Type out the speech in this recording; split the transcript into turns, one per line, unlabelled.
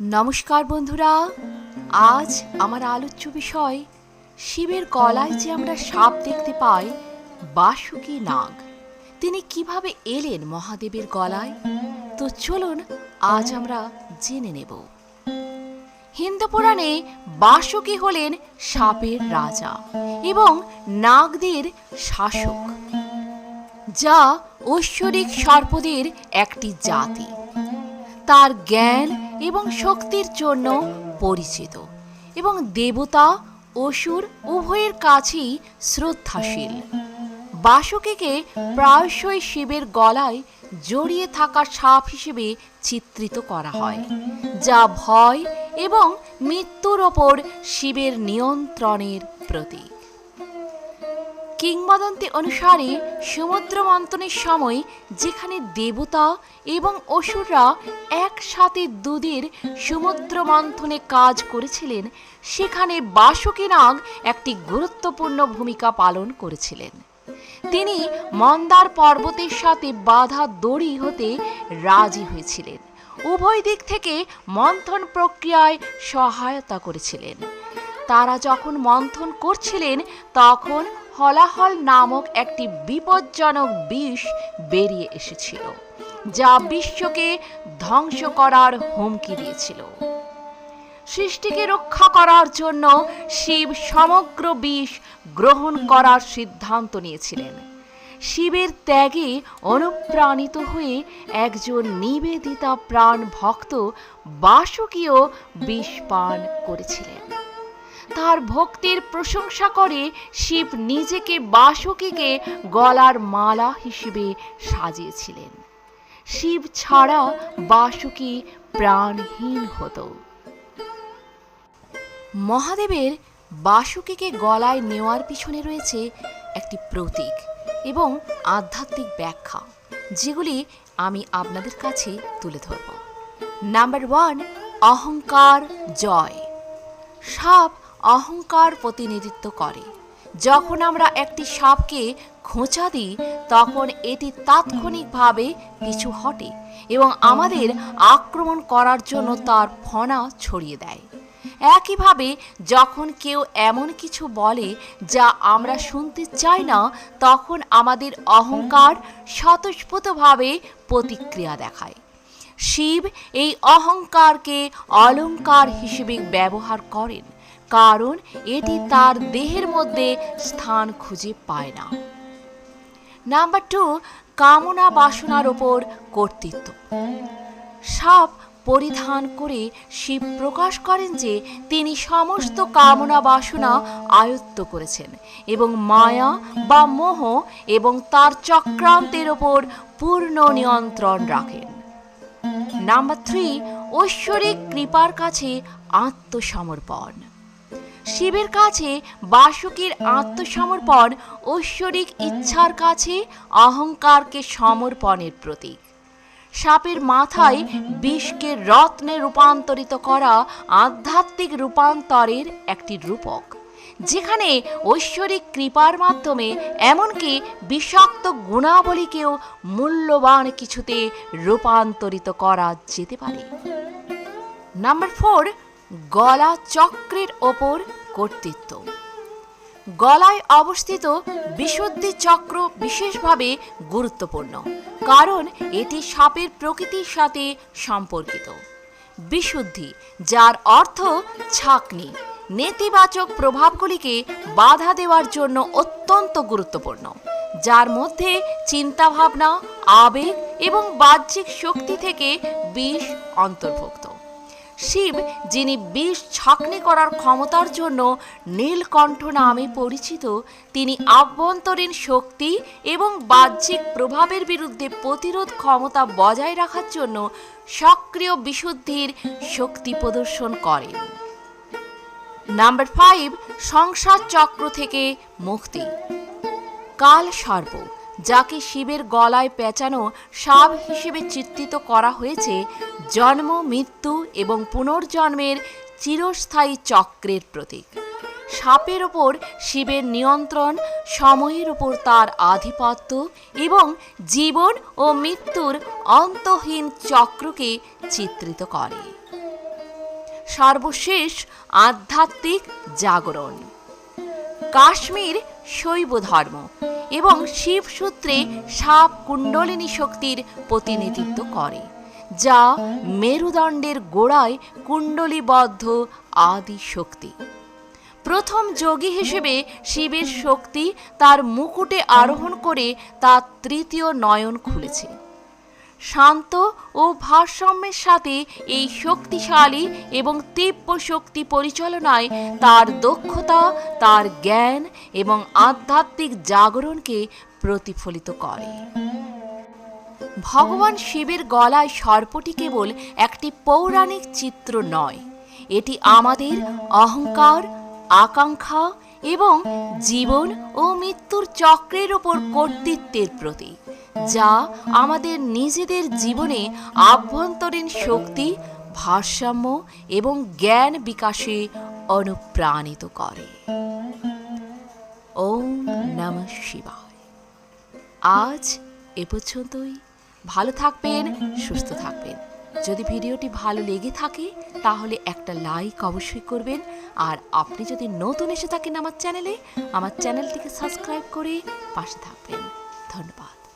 নমস্কার বন্ধুরা, আজ আমার আলোচ্য বিষয়, শিবের গলায় যে আমরা সাপ দেখতে পাই, বাসুকি নাগ। তিনি কীভাবে এলেন মহাদেবের গলায়? তো চলুন আজ আমরা জেনে নেব। হিন্দু পুরাণে বাসুকি হলেন সাপের রাজা এবং নাগদের শাসক, যা ঐশ্বরিক সর্পদের একটি জাতি। তার জ্ঞান এবং শক্তির জন্য পরিচিত। এবং দেবতা, অসুর উভয়ের কাছেই শ্রদ্ধাশীল। বাসুকিকে প্রায়শই শিবের গলায় জড়িয়ে থাকা সাপ হিসেবে চিত্রিত করা হয়, যা ভয় এবং মৃত্যুর ওপর শিবের নিয়ন্ত্রণের প্রতীক। কিংবদন্তি অনুসারে সমুদ্র মন্থনের সময় যেখানে দেবতা এবং অসুররা একসাথে দুধের সমুদ্র মন্থনে কাজ করেছিলেন, সেখানে বাসুকী নাগ একটি গুরুত্বপূর্ণ ভূমিকা পালন করেছিলেন। তিনি মন্দার পর্বতের সাথে বাধা দড়ি হতে রাজি হয়েছিলেন। উভয় দিক থেকে মন্থন প্রক্রিয়ায় সহায়তা করেছিলেন। তারা যখন মন্থন করছিলেন, তখন হলাহল নামক একটি বিপজ্জনক বিষ বেরিয়ে এসেছিল, যা বিশ্বকে ধ্বংস করার হুমকি দিয়েছিল। সৃষ্টিকে রক্ষা করার জন্য শিব সমগ্র বিষ গ্রহণ করার সিদ্ধান্ত নিয়েছিলেন। শিবের ত্যাগে অনুপ্রাণিত হয়ে একজন নিবেদিতা প্রাণ ভক্ত বাসুকীয় বিষ পান করেছিলেন। তার ভক্তির প্রশংসা করে শিব নিজেকে বাসুকীকে গলার মালা হিসেবে সাজিয়েছিলেন। শিব ছাড়া বাসুকী প্রাণহীন হতো। মহাদেবের বাসুকীকে গলায় নেওয়ার পিছনে রয়েছে একটি প্রতীক এবং আধ্যাত্মিক ব্যাখ্যা, যেগুলি আমি আপনাদের কাছে তুলে ধরব। নাম্বার ওয়ান, অহংকার জয়। সাপ অহংকার প্রতিনিধিত্ব করে। যখন আমরা একটি সাপকে খোঁচা দিই, তখন এটি তাৎক্ষণিকভাবে পিছু হটে এবং আমাদের আক্রমণ করার জন্য তার ফনা ছড়িয়ে দেয়। একইভাবে যখন কেউ এমন কিছু বলে যা আমরা শুনতে চাই না, তখন আমাদের অহংকার স্বতঃস্ফূর্তভাবে প্রতিক্রিয়া দেখায়। শিব এই অহংকারকে অলংকার হিসেবে ব্যবহার করেন। কারণ এটি তার দেহের মধ্যে স্থান খুঁজে পায় না। নাম্বার টু, কামনা বাসনার ওপর কর্তৃত্ব। সাপ পরিধান করে শিব প্রকাশ করেন যে তিনি সমস্ত কামনা বাসনা আয়ত্ত করেছেন এবং মায়া বা মোহ এবং তার চক্রান্তের ওপর পূর্ণ নিয়ন্ত্রণ রাখেন। নাম্বার থ্রি, ঐশ্বরিক কৃপার কাছে আত্মসমর্পণ। শিবের কাছে বাসুকীর আত্মসমর্পণ, ঐশ্বরিক ইচ্ছার কাছে অহংকারকে সমর্পণের প্রতীক। সাপের মাথায় বিষকে রত্নে রূপান্তরিত করা আধ্যাত্মিক রূপান্তরের একটি রূপক, যেখানে ঐশ্বরিক কৃপার মাধ্যমে এমনকি বিষাক্ত গুণাবলীকেও মূল্যবান কিছুতে রূপান্তরিত করা যেতে পারে। নাম্বার ফোর গলা চক্রের ওপর কর্তৃত্ব। গলায় অবস্থিত বিশুদ্ধি চক্র বিশেষভাবে গুরুত্বপূর্ণ, কারণ এটি সাপের প্রকৃতির সাথে সম্পর্কিত। বিশুদ্ধি, যার অর্থ ছাকনি, নেতিবাচক প্রভাবগুলিকে বাধা দেওয়ার জন্য অত্যন্ত গুরুত্বপূর্ণ, যার মধ্যে চিন্তাভাবনা, আবেগ এবং বাহ্যিক শক্তি থেকে বিষ অন্তর্ভুক্ত। শিব, যিনি বিষ ছাকনি করার ক্ষমতার জন্য নীলকণ্ঠ নামে পরিচিত, তিনি আভ্যন্তরীণ শক্তি এবং বাহ্যিক প্রভাবের বিরুদ্ধে প্রতিরোধ ক্ষমতা বজায় রাখার জন্য সক্রিয় বিশুদ্ধির শক্তি প্রদর্শন করেন। নাম্বার ফাইভ, সংসার চক্র থেকে মুক্তি। কাল সর্প যাকে শিবের গলায় পেঁচানো সাপ হিসেবে চিত্রিত করা হয়েছে, জন্ম, মৃত্যু এবং পুনর্জন্মের চিরস্থায়ী চক্রের প্রতীক। সাপের ওপর শিবের নিয়ন্ত্রণ, সময়ের ওপর তার আধিপত্য এবং জীবন ও মৃত্যুর অন্তহীন চক্রকে চিত্রিত করে। সর্বশেষ আধ্যাত্মিক জাগরণ। কাশ্মীর শৈব ধর্ম। এবং শিব সূত্রে সাপ কুণ্ডলিনী শক্তির প্রতিনিধিত্ব করে, যা মেরুদণ্ডের গোড়ায় কুণ্ডলীবদ্ধ আদি শক্তি। প্রথম যোগী হিসেবে শিবের শক্তি তার মুকুটে আরোহণ করে তার তৃতীয় নয়ন খুলেছে। শান্ত ও ভারসাম্যের সাথে এই শক্তিশালী এবং তীব্র শক্তি পরিচালনায় তার দক্ষতা, তার জ্ঞান এবং আধ্যাত্মিক জাগরণকে প্রতিফলিত করে। ভগবান শিবের গলায় সর্পটি কেবল একটি পৌরাণিক চিত্র নয়, এটি আমাদের অহংকার, আকাঙ্ক্ষা এবং জীবন ও মৃত্যুর চক্রের ওপর কর্তৃত্বের প্রতীক। যা আমাদের নিজেদের জীবনে আভ্যন্তরীণ শক্তি, ভারসাম্য এবং জ্ঞান বিকাশে অনুপ্রাণিত করে। ওম নমঃ শিবায়। আজ এ পর্যন্তই। ভালো থাকবেন, সুস্থ থাকবেন। যদি ভিডিওটি ভালো লেগে থাকে, তাহলে একটা লাইক অবশ্যই করবেন। আর আপনি যদি নতুন এসে থাকেন আমার চ্যানেলে, আমার চ্যানেলটিকে সাবস্ক্রাইব করে পাশে থাকবেন। ধন্যবাদ।